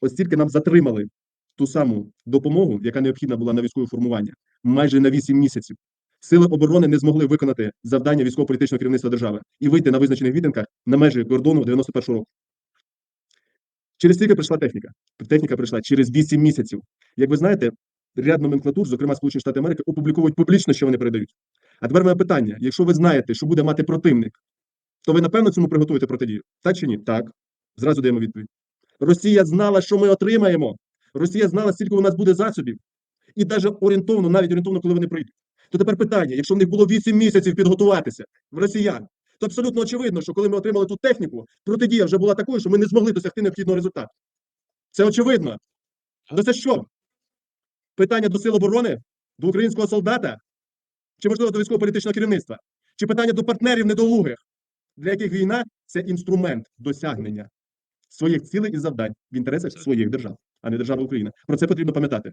ось тільки нам затримали ту саму допомогу, яка необхідна була на військове формування, майже на 8 місяців. Сили оборони не змогли виконати завдання військово-політичного керівництва держави і вийти на визначених мітингах на межі кордону 91-го року. Через скільки прийшла техніка? Техніка прийшла через 8 місяців. Як ви знаєте, ряд номенклатур, зокрема Сполучені Штати Америки, опубліковують публічно, що вони передають. А тепер моє питання: якщо ви знаєте, що буде мати противник, то ви напевно цьому приготуєте протидію? Так чи ні? Так. Зразу даємо відповідь. Росія знала, що ми отримаємо. Росія знала, скільки у нас буде засобів. І навіть орієнтовно, навіть орієнтовно, коли вони прийдуть. То тепер питання: якщо в них було 8 місяців підготуватися в росіян, то абсолютно очевидно, що коли ми отримали ту техніку, протидія вже була такою, що ми не змогли досягти необхідного результату. Це очевидно. Але це що? Питання до сил оборони, до українського солдата, чи можливо до військово-політичного керівництва, чи питання до партнерів недолугих, для яких війна це інструмент досягнення своїх цілей і завдань в інтересах своїх держав, а не держави України. Про це потрібно пам'ятати.